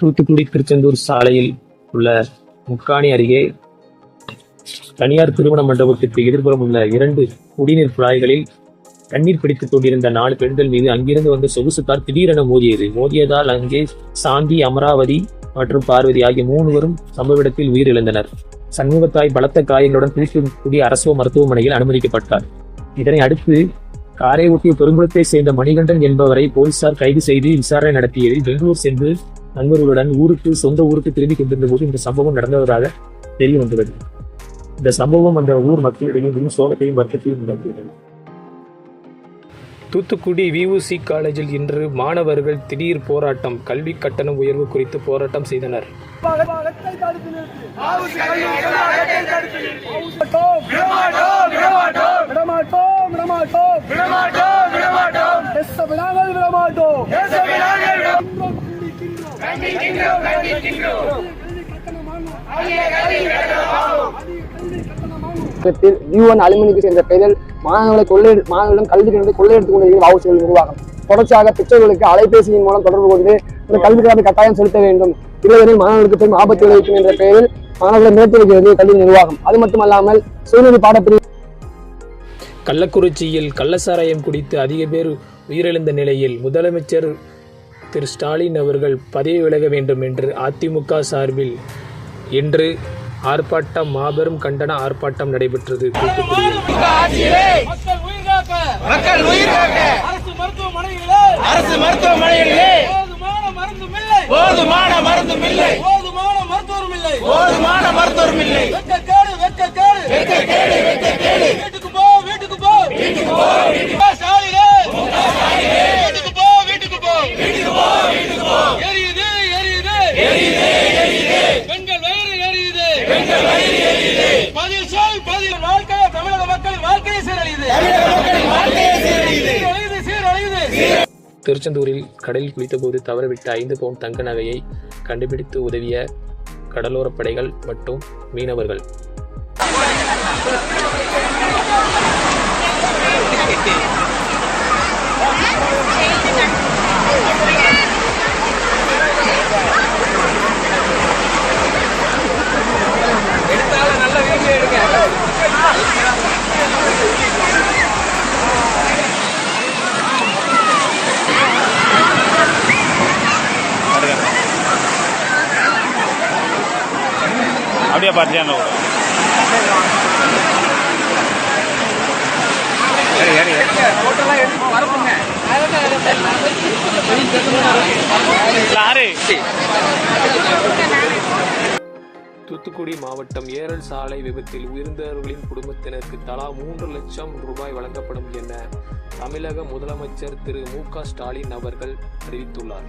தூத்துக்குடி திருச்செந்தூர் சாலையில் உள்ள முக்காணி அருகே தனியார் திருமண மண்டபத்திற்கு எதிர்புறம் உள்ள இரண்டு குடிநீர் குழாய்களில் தண்ணீர் பிடித்துக் கொண்டிருந்த நாலு பெண்கள் மீது அங்கிருந்து வந்த சொகுசு கார் திடீரென மோதியது. மோதியதால் அங்கே சாந்தி அமராவதி மற்றும் பார்வதி ஆகிய மூணுவரும் சம்பவ இடத்தில் உயிரிழந்தனர். சண்முகத்தாய் பலத்த காயங்களுடன் தூத்துக்குடி அரசு மருத்துவமனையில் அனுமதிக்கப்பட்டார். இதனை அடுத்து காரை ஒட்டிய பெருங்குளத்தை சேர்ந்த மணிகண்டன் என்பவரை போலீசார் கைது செய்து விசாரணை நடத்தியதில் பெங்களூர் சென்று நண்பர்களுடன் ஊருக்கு சொந்த ஊருக்கு திரும்பி கொண்டிருந்த போது இந்த சம்பவம் நடந்ததாக தெரிய வந்துள்ளது இந்த சம்பவம் அந்த ஊர் மக்களிடையே மிகவும் சோகத்தையும் வருத்தத்தையும் தூத்துக்குடி வியூசி காலேஜில் இன்று மாணவர்கள் திடீர் போராட்டம் கல்வி கட்டணம் உயர்வு குறித்து போராட்டம் செய்தனர் அகத்தை தடுத்து நிறுத்து. விடமாட்டோம், விடமாட்டோம். நாங்கள் விடமாட்டோம். கண்டிக்கின்றோம், கண்டிக்கின்றோம். அலுமினிக்கு சேர்ந்த பெயரில் மாணவர்களை கொள்ளை மாணவர்களிடம் கல்வி கொண்டிருக்கிற நிர்வாகம் தொடர்ச்சியாக பெற்றோர்களுக்கு அலைபேசியின் மூலம் தொடர்பு கொண்டு இந்த கல்வி கடனை கட்டாயம் செலுத்த வேண்டும் இல்லையெனில் மாணவர்களுக்கு பெரும் ஆபத்து விளைவிக்கும் என்ற பெயரில் மாணவர்களை மேற்கொள்கிறது வைக்கிறது கல்வி நிர்வாகம் அது மட்டுமல்லாமல் சூழ்நிலை பாடப்பிரிவு கள்ளக்குறிச்சியில் கள்ளசாராயம் குடித்து அதிக பேர் உயிரிழந்த நிலையில் முதலமைச்சர் திரு ஸ்டாலின் அவர்கள் பதவி விலக வேண்டும் என்று அதிமுக சார்பில் இன்று ஆர்ப்பாட்டம் மாபெரும் கண்டன ஆர்ப்பாட்டம் நடைபெற்றது தூத்துக்குடியில். போதுமான மருந்தும் இல்லை. போதுமான மருந்தும் இல்லை. போதுமான மருத்துவரும் இல்லை. எரியுது எரியுது எரியுது பெண்கள் வயிறு எரியுது. பெண்கள் வயிறு எரியுது. பதில் சொல் பதில் வாழ்க்கை தமிழக மக்களின் வாழ்க்கையை சீரழியுது. தமிழக மக்களின் வாழ்க்கையை சீரழியுது சீரழியுது சீரழியுது. திருச்செந்தூரில் கடலில் குளித்தபோது தவறவிட்ட ஐந்து பவுன் தங்க நகையை கண்டுபிடித்து உதவிய கடலோரப் படைகள் மற்றும் மீனவர்கள். அப்படியே லாரி தூத்துக்குடி மாவட்டம் ஏரல் சாலை விபத்தில் உயிர்ந்தவர்களின் குடும்பத்தினருக்கு தலா மூன்று லட்சம் ரூபாய் வழங்கப்படும் என தமிழக முதலமைச்சர் திரு மு க ஸ்டாலின் அவர்கள் அறிவித்துள்ளார்.